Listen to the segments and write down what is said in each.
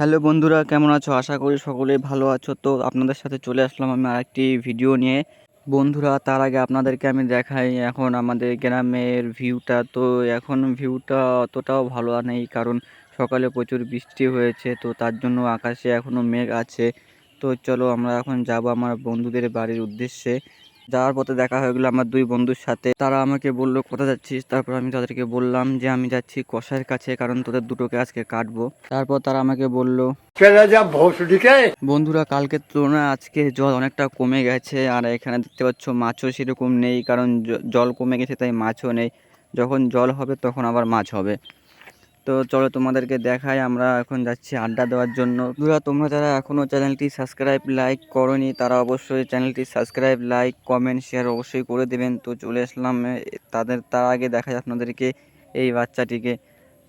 Hello বন্ধুরা, কেমন আছো? আশা করি সকলে ভালো আছো। তো আপনাদের সাথে চলে আসলাম আমি আরেকটি ভিডিও নিয়ে। বন্ধুরা, তার আগে আপনাদেরকে আমি দেখাই, এখন আমাদের গ্রামের ভিউটা। তো এখন ভিউটা অতটাও ভালো নেই, কারণ সকালে প্রচুর বৃষ্টি হয়েছে। তো তার জন্য আকাশে এখনও মেঘ আছে। তো চলো আমরা এখন যাব আমার বন্ধুদের বাড়ির উদ্দেশ্যে। যাওয়ার পথে দেখা হয়ে গেলো আমার দুই বন্ধুর সাথে। তারা আমাকে বলল, কোথায় যাচ্ছিস? তারপর আমি তাদেরকে বললাম যে, আমি যাচ্ছি কষার কাছে, কারণ তোদের দুটোকে আজকে কাটবো। তারপর তারা আমাকে বলল, বন্ধুরা, কালকের তুলনায় আজকে জল অনেকটা কমে গেছে, আর এখানে দেখতে পাচ্ছ মাছও সেরকম নেই, কারণ জল কমে গেছে, তাই মাছও নেই। যখন জল হবে, তখন আবার মাছ হবে। তো চলো তোমাদেরকে দেখাই, আমরা এখন যাচ্ছি আড্ডা দেওয়ার জন্য। বন্ধুরা, তোমরা যারা এখনও চ্যানেলটি সাবস্ক্রাইব, লাইক করনি, তারা অবশ্যই চ্যানেলটি সাবস্ক্রাইব, লাইক, কমেন্ট, শেয়ার অবশ্যই করে দেবেন। তো চলে আসলাম তাদের, তার আগে দেখাই আপনাদেরকে এই বাচ্চাটিকে।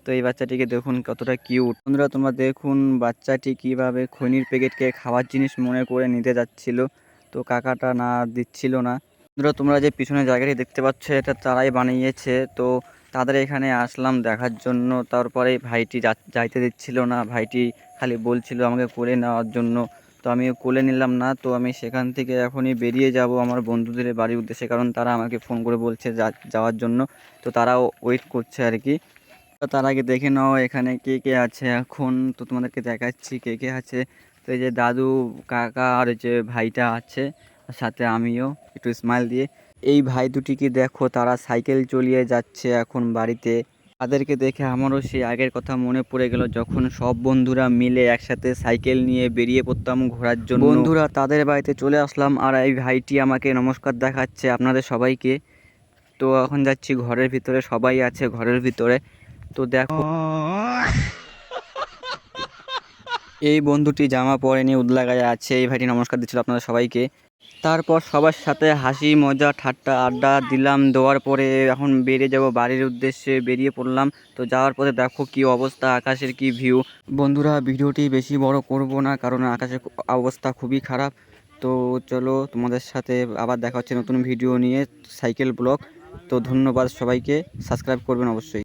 তো এই বাচ্চাটিকে দেখুন কতটা কিউট। বন্ধুরা, তোমরা দেখুন বাচ্চাটি কীভাবে খনির প্যাকেটকে খাবার জিনিস মনে করে নিতে যাচ্ছিল। তো কাকাটা না দিচ্ছিল না। বন্ধুরা, তোমরা যে পিছনে জায়গাটি দেখতে পাচ্ছ, এটা তারাই বানিয়েছে। তো তাদের এখানে আসলাম দেখার জন্য। তারপরে ভাইটি যাইতে দিচ্ছিল না। ভাইটি খালি বলছিল আমাকে কোলে নেওয়ার জন্য। তো আমি কোলে নিলাম না। তো আমি সেখান থেকে এখনই বেরিয়ে যাব আমার বন্ধুদের বাড়ির উদ্দেশ্যে, কারণ তারা আমাকে ফোন করে বলছে যাওয়ার জন্য। তো তারাও ওয়েট করছে আর কি। তো তার আগে দেখে নাও এখানে কে কে আছে এখন। তো তোমাদেরকে দেখাচ্ছি কে কে আছে। তো এই যে দাদু, কাকা আর যে ভাইটা আছে, সাথে আমিও, একটু স্মাইল দিয়ে। এই ভাই দুটিকে দেখো তারা সাইকেল চলিয়ে যাচ্ছে এখন বাড়িতে। তাদেরকে দেখে আমারও সেই আগের কথা মনে পড়ে গেল যখন সব বন্ধুরা মিলে একসাথে সাইকেল নিয়ে বেরিয়ে পড়তাম ঘোরার জন্য। বন্ধুরা তাদের বাড়িতে চলে আসলাম আর এই ভাইটি আমাকে নমস্কার দেখাচ্ছে আপনাদের সবাইকে। তো এখন যাচ্ছি ঘরের ভিতরে সবাই আছে ঘরের ভিতরে। তো দেখো। এই বন্ধুটি জামা পরেনি উদলা গায়ে আছে। এই ভাইটি নমস্কার দিচ্ছিল আপনাদের সবাইকে। তারপর সবার সাথে হাসি, মজা, ঠাট্টা, আড্ডা দিলাম। দেওয়ার পরে এখন বেরিয়ে যাব বাড়ির উদ্দেশ্যে। বেরিয়ে পড়লাম। তো যাওয়ার পরে দেখো কি অবস্থা, আকাশের কি ভিউ বন্ধুরা, ভিডিওটি বেশি বড় করব না, কারণ আকাশের অবস্থা খুবই খারাপ। তো চলো তোমাদের সাথে আবার দেখা হচ্ছে নতুন ভিডিও নিয়ে, সাইকেল ব্লগ। তো ধন্যবাদ সবাইকে। সাবস্ক্রাইব করবেন অবশ্যই।